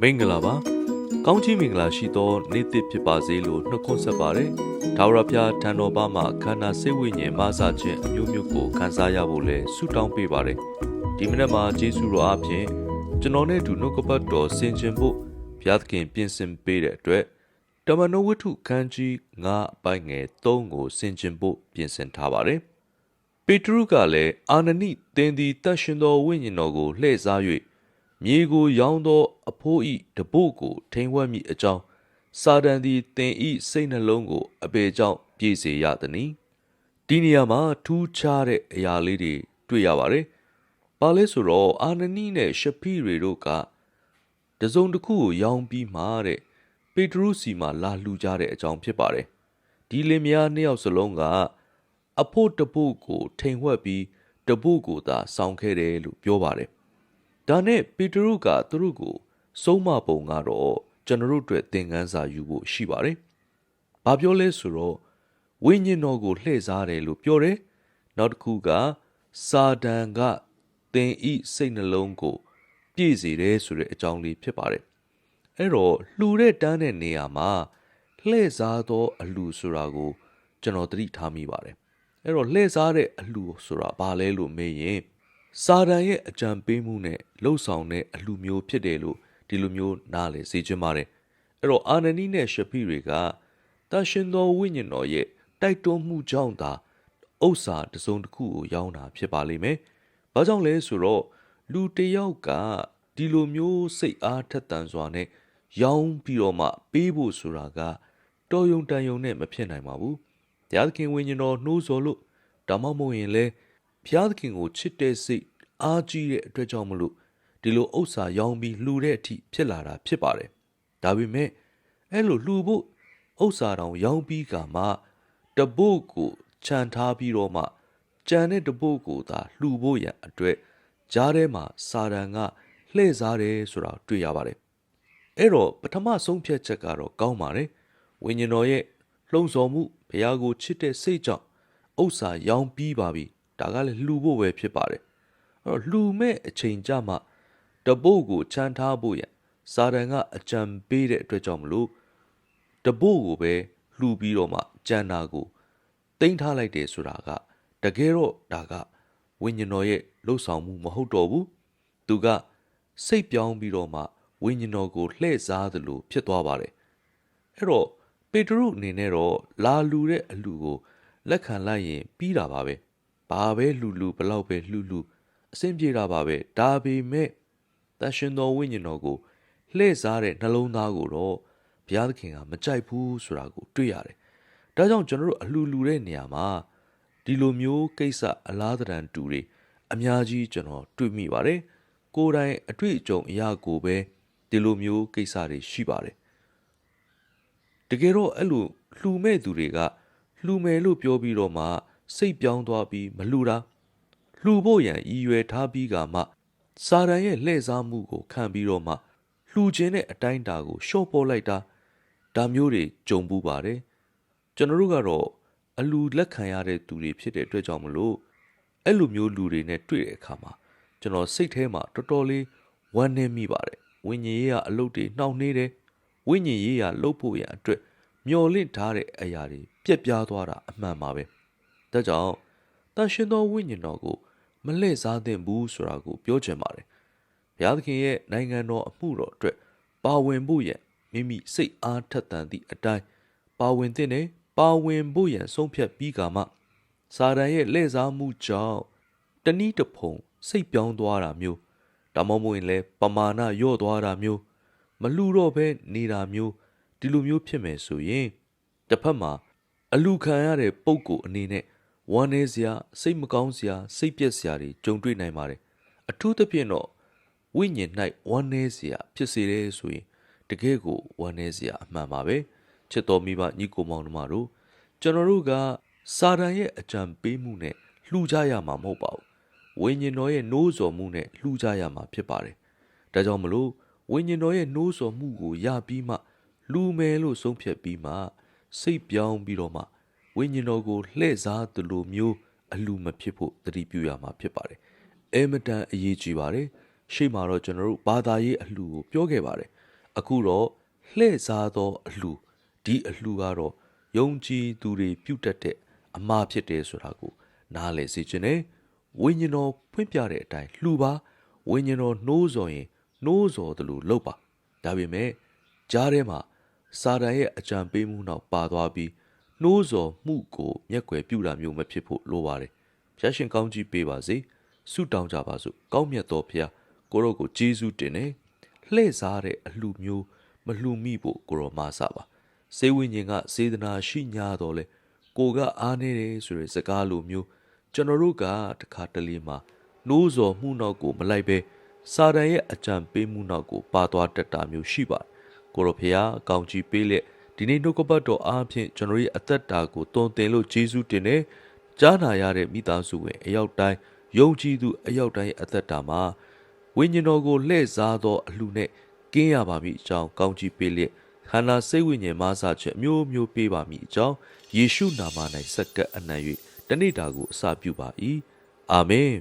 မင်္ဂလာပါကောင်းချီးမင်္ဂလာရှိသောနေ့တစ်ဖြစ်ပါစေလို့နှုတ်ခွန်းဆက်ပါတယ်ဒါဝရဖျားထံတော်ဘာမှခန္ဓာစိတ်ဝိညာဉ်မဆခြင်းအမျိုးမျိုးကိုခံစားရဖို့လဲဆုတောင်းပေးပါတယ်ဒီမနေ့မှာယေရှုတော်အပြင်ကျွန်တော်နဲ့အတူနှုတ်ကပတ်တော်ဆင်ခြင်ဖို့ဘုရားသခင်ပြင်ဆင်ပေးတဲ့အတွက်တမန်တော်ဝတ္ထုခန်းကြီး9အပိုင်းငယ်3ကိုဆင်ခြင်ဖို့ပြင်ဆင်ထားပါတယ်ပေတရုကလည်းအာနနိသင်သည်တတ်ရှင်သောဝိညာဉ်တော်ကိုလှည့်စား၍ မြေကိုရောင်းသော အဖိုးဤတပုတ်ကိုထိန်ဝက်မိအကြောင်းစာတန်သည်သင်ဤစိတ်နှလုံးကိုအပေကြောင့်ပြည့်စေရသည်။ဒီနေရာမှာထူးခြားတဲ့အရာလေးတွေတွေ့ရပါတယ်။ဘာလဲဆိုတော့အာနနိနဲ့ရှဖိတွေတို့ကတစုံတစ်ခုကိုရောင်းပြီးမှတဲ့ပေတရုစီမှာလာလှူကြတဲ့အကြောင်းဖြစ်ပါတယ်။ဒီလင်မယားနှစ်ယောက်စလုံးကအဖို့တပုတ်ကိုထိန်ဝှက်ပြီးတပုတ်ကိုသာစောင်းခဲ့တယ်လို့ပြောပါတယ်။ ဒါနဲ့ပေတရုကသူတို့ကိုဆုံးမပုံကတော့ကျွန်တော်တို့အတွက်သင်ခန်းစာယူဖို့ရှိပါတယ်။ဘာပြောလဲဆိုတော့ဝိညာဉ်တော်ကိုလှည့်စားတယ်လို့ပြောတယ်။နောက်တစ်ခုကစာတန်ကသင်ဤစိတ်နှလုံးကိုပြည့်စေတယ်ဆိုတဲ့အကြောင်းလေးဖြစ်ပါတယ်။အဲ့တော့လှူတဲ့တန်းတဲ့နေရာမှာလှည့်စားသောအလှူဆိုတာကို ကျွန်တော်သတိထားမိပါတယ်။အဲ့တော့လှည့်စားတဲ့အလှူဆိုတာဘာလဲလို့မေးရင် စာတန်ရဲ့အကြံပေးမှုနဲ့လှုပ်ဆောင်တဲ့အလှူမျိုးဖြစ်တယ်လို့ဒီလိုမျိုးနားလည်စေချင်ပါတယ်။အဲ့တော့အာနနီနဲ့ရှဖိတွေကတန်ရှင်သောဝိညာဉ်တော်ရဲ့တိုက်တွန်းမှုကြောင့်သာဥစ္စာတစ်စုံတစ်ခုကိုရောင်းတာဖြစ်ပါလိမ့်မယ်။ဘာကြောင့်လဲဆိုတော့လူတစ်ယောက်ကဒီလိုမျိုးစိတ်အားထက်သန်စွာနဲ့ရောင်းပြီးတော့မှပေးဖို့ဆိုတာကတော်ယုံတန်ယုံနဲ့မဖြစ်နိုင်ပါဘူး။တရားသခင်ဝိညာဉ်တော်နှိုးဆော်လို့ဒါမှမဟုတ်ရင်လည်း ဘုရားသခင်ကိုချစ်တဲ့စိတ်အားကြီးတဲ့အတွက်ကြောင့်မလို့ဒီလိုဥစ္စာရောင်းပြီးလှူတဲ့အထိဖြစ်လာတာဖြစ်ပါတယ်။ဒါပေမဲ့အဲ့လိုလှူဖို့ဥစ္စာတောင်ရောင်းပြီးကမှတပုတ်ကိုခြံထားပြီးတော့မှကြံတဲ့တပုတ်ကိုသာလှူဖို့ရန်အတွက်ကြားထဲမှာစာတန်ကလှည့်စားတယ်ဆိုတာတွေ့ရပါတယ်။အဲ့တော့ပထမဆုံးဖြတ်ချက်ကတော့ကောင်းပါတယ်။ဝိညာဉ်တော်ရဲ့လှုံ့ဆော်မှုဘုရားကိုချစ်တဲ့စိတ်ကြောင့်ဥစ္စာရောင်းပြီးပါပြီ။ ဒါကလည်းလှူဖို့ပဲဖြစ်ပါတယ်။အဲ့တော့လှူမဲ့အချိန်ကြမှာတပုတ်ကိုချမ်းထားဖို့ရန်စာတန်ကအကြံပေးတဲ့အတွက်ကြောင့်မလို့တပုတ်ကိုပဲလှူပြီးတော့မှကြံတာကိုတင်ထားလိုက်တယ်ဆိုတာကတကယ်တော့ဒါကဝိညာဉ်တော်ရဲ့လှုပ်ဆောင်မှုမဟုတ်တော့ဘူးသူကစိတ်ပြောင်းပြီးတော့မှဝိညာဉ်တော်ကိုလှည့်စားသလိုဖြစ်သွားပါတယ်အဲ့တော့ပေတရုအနေနဲ့တော့လာလူတဲ့အလူကိုလက်ခံလိုက်ရင်ပြီးတာပါပဲ ဘာပဲလူလူဘလောက်ပဲလှူလှူအဆင်ပြေတာပါပဲဒါပေမဲ့တန်ရှင်တော်ဝိညာဉ်တော်ကိုလှည့်စားတဲ့နှလုံးသားကိုတော့ဘုရားသခင်ကမကြိုက်ဘူးဆိုတာကိုတွေ့ရတယ်။ဒါကြောင့်ကျွန်တော်တို့အလှူလူတဲ့နေရာမှာဒီလိုမျိုးကိစ္စအလားတန်တူတွေအများကြီးကျွန်တော်တွေ့မိပါတယ်။ကိုယ်တိုင်အတွေ့အကြုံအရာကိုပဲဒီလိုမျိုးကိစ္စတွေရှိပါတယ်။တကယ်တော့အဲ့လိုလှူမဲ့သူတွေကလှူမယ်လို့ပြောပြီးတော့မှ စိတ်ပြောင်းသွားပြီးမလှူတာလှူဖို့ရန်ရည်ရွယ်ထားပြီးကမှစာရန်ရဲ့လှည့်စားမှုကိုခံပြီးတော့မှလှူခြင်းတဲ့အတိုင်းအတာကိုရှော့ပေါ်လိုက်တာဒါမျိုးတွေကြုံပူးပါတယ်ကျွန်တော်တို့ကတော့အလူလက်ခံရတဲ့သူတွေဖြစ်တဲ့အတွက်ကြောင့်မလို့အဲ့လိုမျိုးလူတွေနဲ့တွေ့တဲ့အခါမှာကျွန်တော်စိတ်ထဲမှာတော်တော်လေးဝမ်းနည်းမိပါတယ်ဝိညာဉ်ရေးကအလုပ်တွေနှောင့်နှေးတယ်ဝိညာဉ်ရေးကလှုပ်ဖို့ရန်အတွက်မျော်လင့်ထားတဲ့အရာတွေပြက်ပြားသွားတာအမှန်ပါပဲ ဒါကြောင့်တန်ရှင်သောဝိညာဉ်တော်ကိုမလှည့်စားသင့်ဘူးဆိုတာကိုပြောချင်ပါတယ်ဘုရားသခင်ရဲ့နိုင်ငံတော်အမှုတော်အတွက်ပါဝင်ဖို့ရန်မိမိစိတ်အားထက်သန်သည့်အတိုင်းပါဝင်သင့်တယ်ပါဝင်ဖို့ရန်ဆုံးဖြတ်ပြီးကမှစာရန်ရဲ့လှည့်စားမှုကြောင့်တနည်းတစ်ဖုံစိတ်ပြောင်းသွားတာမျိုးဒါမှမဟုတ်ရင်လည်းပမာဏယော့သွားတာမျိုးမလူတော့ဘဲနေတာမျိုးဒီလိုမျိုးဖြစ်မယ်ဆိုရင်တစ်ဖက်မှာအလူခံရတဲ့ပုံကိုအနေနဲ့ ဝမ်းနည်းစရာစိတ်မကောင်းစရာစိတ်ပျက်စရာတွေကြုံတွေ့နိုင်ပါတယ်အထူးသဖြင့်တော့ဝိညာဉ်၌ဝမ်းနည်းစရာဖြစ်စေတယ်ဆိုရင်တကယ်ကိုဝမ်းနည်းစရာအမှန်ပါပဲချစ်တော်မိဘညီကိုမောင်တို့မတို့ကျွန်တော်တို့ကစာတန်ရဲ့အကြံပေးမှုနဲ့လှူကြရမှာမဟုတ်ပါဘူးဝိညာဉ်တော်ရဲ့နိုးစော်မှုနဲ့လှူကြရမှာဖြစ်ပါတယ်ဒါကြောင့်မလို့ဝိညာဉ်တော်ရဲ့နိုးစော်မှုကိုရပြီးမှလူမယ်လို့ဆုံးဖြတ်ပြီးမှစိတ်ပြောင်းပြီးတော့မှ ဝိညာဉ်တော်ကိုလှည့်စားသလိုမျိုးအလူမဖြစ်ဖို့တတိပြုရမှာဖြစ်ပါတယ်အဲမတန်အရေးကြီးပါတယ်ရှေ့မှာတော့ကျွန်တော်တို့ဘာသာရေးအလှူကိုပြောခဲ့ပါတယ်အခုတော့လှည့်စားသောအလှဒီအလှကတော့ယုံကြည်သူတွေပြုတ်တတ်တဲ့အမှားဖြစ်တယ်ဆိုတာကိုနားလည်စေခြင်းနဲ့ဝိညာဉ်တော်ဖွင့်ပြတဲ့အတိုင်းလှူပါဝိညာဉ်တော်နှိုးဆော်ရင်နှိုးဆော်တယ်လို့လုပ်ပါဒါပေမဲ့ကြားထဲမှာစာတန်ရဲ့အကြံပေးမှုနောက်ပါသွားပြီး နှိုးဆော်မှုကိုမျက်ကွယ်ပြုတာမျိုးမဖြစ်ဖို့လိုပါတယ်ဖျားရှင်ကောင်းကြီးပေးပါစေဆုတောင်းကြပါစို့ကောင်းမြတ်တော်ဖျားကိုရောကိုကျေးဇူးတင်နေလှည့်စားတဲ့အလှမျိုးမလှမိဖို့ကိုရောမာစာပါစေဝိညာဉ်ကစေတနာရှိညာတော်လဲကိုကအားနေတယ်ဆိုတဲ့စကားလိုမျိုးကျွန်တော်တို့ကတခါတလေမှာနှိုးဆော်မှုနောက်ကိုမလိုက်ပဲစာတန်ရဲ့အကြံပေးမှုနောက်ကိုပါသွားတတ်တာမျိုးရှိပါတယ်ကိုရောဖျားကောင်းကြီးပေးလက် ဒီနေ့နှုတ်ကပတ်တော်အားဖြင့်ကျွန်တော်ရဲ့အသက်တာကိုတွင်တင်လို့ယေရှုတင်နေကြားနာရတဲ့မိသားစုဝင်အယောက်တိုင်းယုံကြည်သူအယောက်တိုင်းအသက်တာမှာဝိညာဉ်တော်ကိုလှည့်စားသောအလှနဲ့ကင်းရပါမည်အကြောင်းကောင်းချီးပေးလျက်ခန္ဓာစိတ်ဝိညာဉ်မဆချက်အမျိုးမျိုးပေးပါမည်အကြောင်းယေရှုနာမ၌စက္ကပ်အနံ့၍တနေ့တာကိုအစပြုပါ၏အာမင်